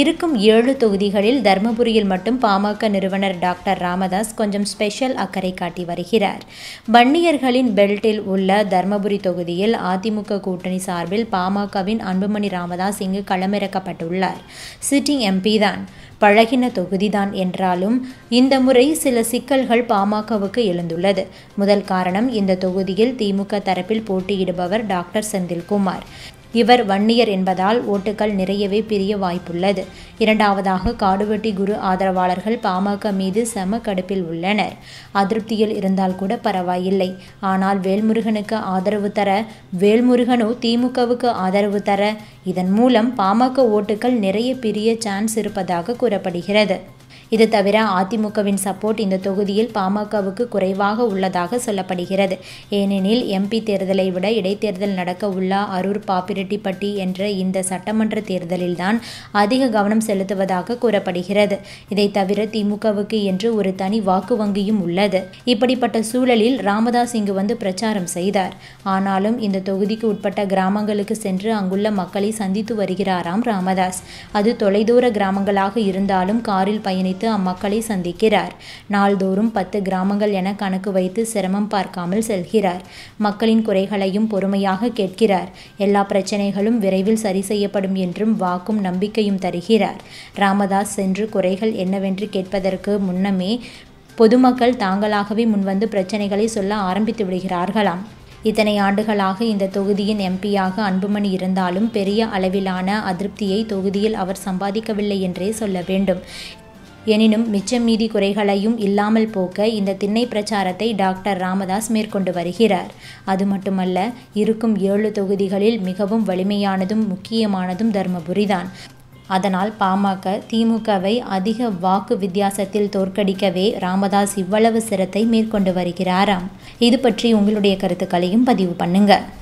இருக்கும் ஏழு தொகுதிகளில் தர்மபுரியில் மட்டும் பாமக நிறுவனர் டாக்டர் ராமதாஸ் கொஞ்சம் ஸ்பெஷல் அக்கறை காட்டி வருகிறார். வன்னியர்களின் பெல்ட்டில் உள்ள தர்மபுரி தொகுதியில் அதிமுக கூட்டணி சார்பில் பாமகவின் அன்புமணி ராமதாஸ் இங்கு களமிறக்கப்பட்டுள்ளார். சிட்டிங் எம்பி தான். பழகின தொகுதிதான் என்றாலும் இந்த முறை சில சிக்கல்கள் பாமகவுக்கு எழுந்துள்ளது. முதல் காரணம் இந்த தொகுதியில் திமுக தரப்பில் போட்டியிடுபவர் டாக்டர் செந்தில்குமார். இவர் வன்னியர் என்பதால் ஓட்டுகள் நிறையவே பிரிய வாய்ப்புள்ளது. இரண்டாவதாக காடுவெட்டி குரு ஆதரவாளர்கள் பாமக மீது செம கடுப்பில் உள்ளனர். அதிருப்தியில் இருந்தால் கூட பரவாயில்லை. ஆனால் வேல்முருகனுக்கு ஆதரவு தர வேல்முருகனோ திமுகவுக்கு ஆதரவு தர இதன் மூலம் பாமக ஓட்டுகள் நிறைய பிரிய சான்ஸ் இருப்பதாக கூறப்படுகிறது. இது தவிர அதிமுகவின் சப்போர்ட் இந்த தொகுதியில் பாமகவுக்கு குறைவாக உள்ளதாக சொல்லப்படுகிறது. ஏனெனில் எம்பி தேர்தலை விட இடைத்தேர்தல் நடக்க உள்ள அரூர் பாப்பிரெட்டிப்பட்டி என்ற இந்த சட்டமன்ற தேர்தலில்தான் அதிக கவனம் செலுத்துவதாக கூறப்படுகிறது. இதை தவிர திமுகவுக்கு என்று ஒரு தனி வாக்கு வங்கியும் உள்ளது. இப்படிப்பட்ட சூழலில் ராமதாஸ் இங்கு வந்து பிரச்சாரம் செய்தார். ஆனாலும் இந்த தொகுதிக்கு உட்பட்ட கிராமங்களுக்கு சென்று அங்குள்ள மக்களை சந்தித்து வருகிறாராம் ராமதாஸ். அது தொலைதூர கிராமங்களாக இருந்தாலும் காரில் பயணித்து அம்மக்களை சந்திக்கிறார். நாள்தோறும் பத்து கிராமங்கள் என கணக்கு வைத்து சிரமம் பார்க்காமல் செல்கிறார். மக்களின் குறைகளையும் பொறுமையாக கேட்கிறார். எல்லா பிரச்சனைகளும் விரைவில் சரி செய்யப்படும் என்றும் வாக்கும் நம்பிக்கையும் தருகிறார். ராமதாஸ் சென்று குறைகள் என்னவென்று கேட்பதற்கு முன்னமே பொதுமக்கள் தாங்களாகவே முன்வந்து பிரச்சனைகளை சொல்ல ஆரம்பித்து விடுகிறார்களாம். இத்தனை ஆண்டுகளாக இந்த தொகுதியின் எம்பியாக அன்புமணி இருந்தாலும் பெரிய அளவிலான அதிருப்தியை தொகுதியில் அவர் சம்பாதிக்கவில்லை என்றே சொல்ல வேண்டும். எனினும் மிச்சம் மீதி குறைகளையும் இல்லாமல் போக்க இந்த திண்ணை பிரச்சாரத்தை டாக்டர் ராமதாஸ் மேற்கொண்டு வருகிறார். அது மட்டுமல்ல இருக்கும் ஏழு தொகுதிகளில் மிகவும் வலிமையானதும் முக்கியமானதும் தர்மபுரிதான். அதனால் பாமக திமுகவை அதிக வாக்கு வித்தியாசத்தில் தோற்கடிக்கவே ராமதாஸ் இவ்வளவு சிரத்தை மேற்கொண்டு வருகிறாராம். இது பற்றி உங்களுடைய கருத்துக்களையும் பதிவு பண்ணுங்கள்